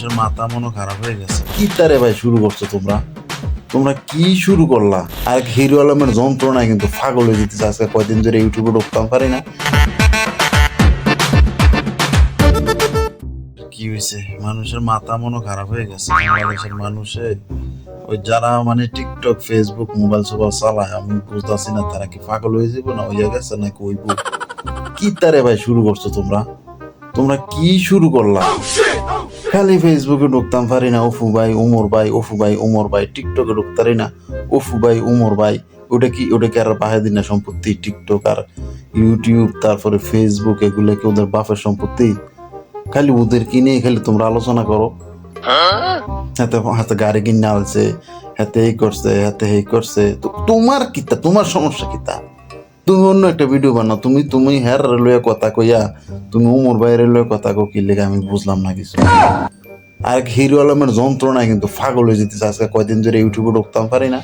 মানুষের মাথা মনো খারাপ হয়ে গেছে। কি তারে ভাই শুরু করছ তোমরা? তোমরা কি শুরু করলা? আর হিরো আলমের যন্ত্রণায় কিন্তু পাগল হয়ে যেতেছে। আজকে কয়দিন ধরে ইউটিউবে ঢুকতাম পারি না। কি হয়েছে? মানুষের মাথা মনো খারাপ হয়ে গেছে। বাংলাদেশের মানুষে ওই যারা মানে টিকটক ফেসবুক মোবাইল সোবাইল চালায় আমি বুঝতেছি না তারা কি পাগল হয়ে যাব না হইয়া গেছে নাকি ওইব কি তারে ভাই শুরু করছ তোমরা? তোমরা কি শুরু করলা? খালি ফেসবুকে ঢুকতাম পারি না ওফু ভাই, উমর ভাই ওফু ভাই, উমর ভাই টিকটকে ঢুকতারি না ওফু ভাই, উমর ভাই, ওটা কি ওটা কি আর বাহায় না সম্পত্তি টিকটক আর ইউটিউব তারপরে ফেসবুক এগুলো কি ওদের বাপের সম্পত্তি? খালি ওদের কিনে খালি তোমরা আলোচনা করো। হাতে হাতে গাড়ি কিনে আনছে, হাতে এই করছে, হাতে এই করছে, তো তোমার কিতা তোমার সমস্যা কিতা তুমি অন্য একটা ভিডিও বানাও। তুমি তুমি হ্যার লয়ে কথা কইয়া তুমি উমর বাইরে লয়ে কথা কো কি লেগে আমি বুঝলাম না কিছু। আর হিরো আলমের যন্ত্রণায় কিন্তু পাগল হয়ে যেতেছে। আজকে কয়দিন ধরে ইউটিউবে ঢুকতাম পারি না।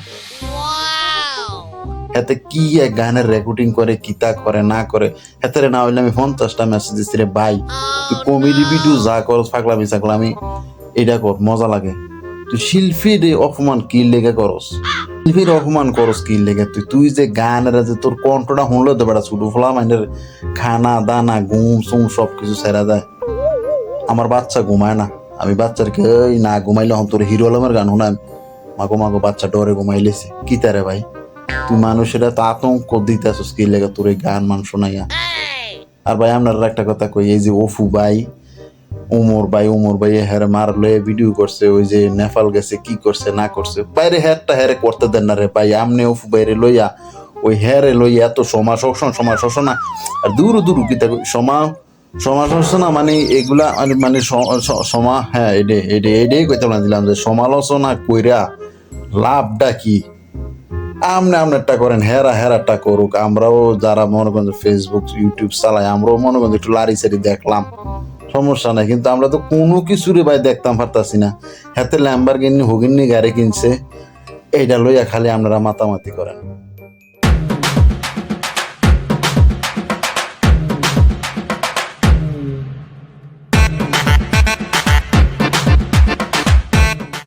এতে কি এক গানের রেকর্ডিং করে কিতা করে না করে? এতে না হইলে আমি পঞ্চাশটা মেসেজ দিচ্ছি রে ভাই তুই কমেডি ভিডিও যা কর ফাগলামি সাগলামি এটা কর মজা লাগে। তুই শিল্পীর অপমান কি লেগে করস? শিল্পীর অপমান করস কি লেগে? তুই তুই যে গানের যে তোর কণ্ঠটা শুনলে তো বেড়া ছুটু ফলা মাইনের খানা, দানা, ঘুম, সুম সব কিছু সেরা দেয়। আমার বাচ্চা ঘুমায় না। আমি বাচ্চার কে না ঘুমাইলে হম তোর হিরো আলমের গান শুনাম মাগো মাগো, বাচ্চা ডরে ঘুমাইলেছে। কি তারে ভাই? তুই মানুষের এত আতঙ্ক দিতেছিস কি লেগে তোর এই গান মান শোনাইয়া? আর ভাই আপনার একটা কথা কই, এই যে ওফু ভাই উমর ভাই উমর ভাই হ্যার মার লয়ে ভিডিও করছে, ওই যে নেপাল গেছে, কি করছে, না করছে। বাইরে হ্যারটা হ্যারে করতে দেন না রে ভাই, আমনে ওফু বাইরে লইয়া, ওই হ্যারে লইয়া এত সমাজ শোষণ সমাজ শোষণ আর দূর দূর, কি থাকবে সমা সমাজ না মানে এগুলা মানে মানে সমা হ্যাঁ এডে এডে, এডেই কইতে না, দিলাম যে সমালোচনা কইরা লাভটা কি? আমনে আমনেরটা করেন, হেরা হেরাটা করুক। আমরাও যারা মনে করেন ফেসবুক ইউটিউব চালাই, আমরাও মনে করেন একটু লারি সারি দেখলাম। সমস্যা নাই, কিন্তু আমরা তো কোনো কিছুরে ভাই দেখতাম পারতাছি না। হাতে ল্যাম্বার গিন্নি হুগিনি গাড়ি কিনছে এইটা লইয়া খালি আপনারা মাতামাতি করেন।